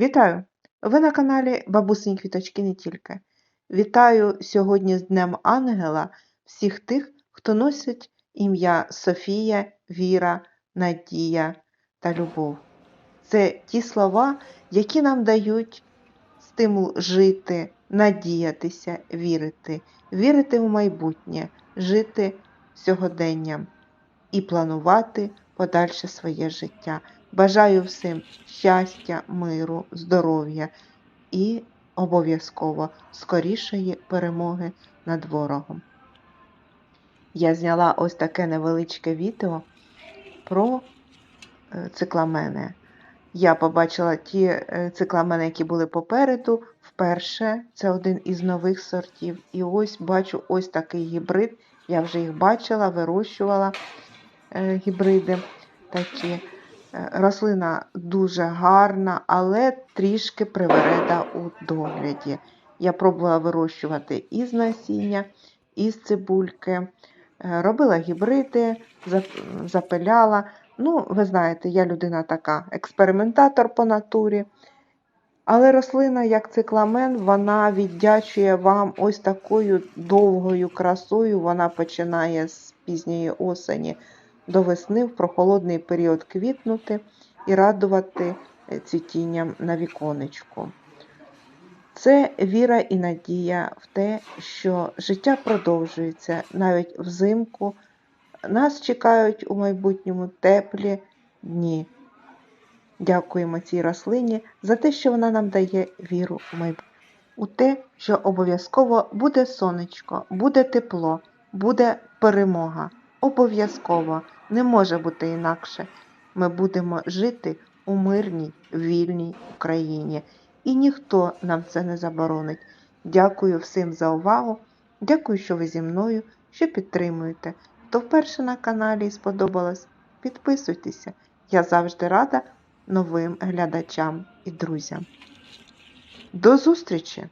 Вітаю! Ви на каналі Бабусині Квіточки не тільки. Вітаю сьогодні з Днем Ангела всіх тих, хто носить ім'я Софія, Віра, Надія та Любов. Це ті слова, які нам дають стимул жити, надіятися, вірити, вірити в майбутнє, жити сьогоденням і планувати подальше своє життя. Бажаю всім щастя, миру, здоров'я і обов'язково скорішої перемоги над ворогом. Я зняла ось таке невеличке відео про е, цикламени. Я побачила ті е, цикламени, які були попереду. Вперше це один із нових сортів. І ось бачу ось такий гібрид. Я вже їх бачила, вирощувала е, гібриди такі. Е, Рослина дуже гарна, але трішки привереда у догляді. Я пробувала вирощувати із насіння, із цибульки, е, робила гібриди, запиляла. Ну, ви знаєте, я людина така, експериментатор по натурі. Але рослина, як цикламен, вона віддячує вам ось такою довгою красою. Вона починає з пізньої осені до весни в прохолодний період квітнути і радувати е, цвітінням на віконечку. Це віра і надія в те, що життя продовжується навіть взимку. Нас чекають у майбутньому теплі дні. Дякуємо цій рослині за те, що вона нам дає віру в майбутнє. У те, що обов'язково буде сонечко, буде тепло, буде перемога. Обов'язково не може бути інакше. Ми будемо жити у мирній, вільній Україні. І ніхто нам це не заборонить. Дякую всім за увагу. Дякую, що ви зі мною, що підтримуєте. Хто вперше на каналі і сподобалось, підписуйтеся. Я завжди рада новим глядачам і друзям. До зустрічі!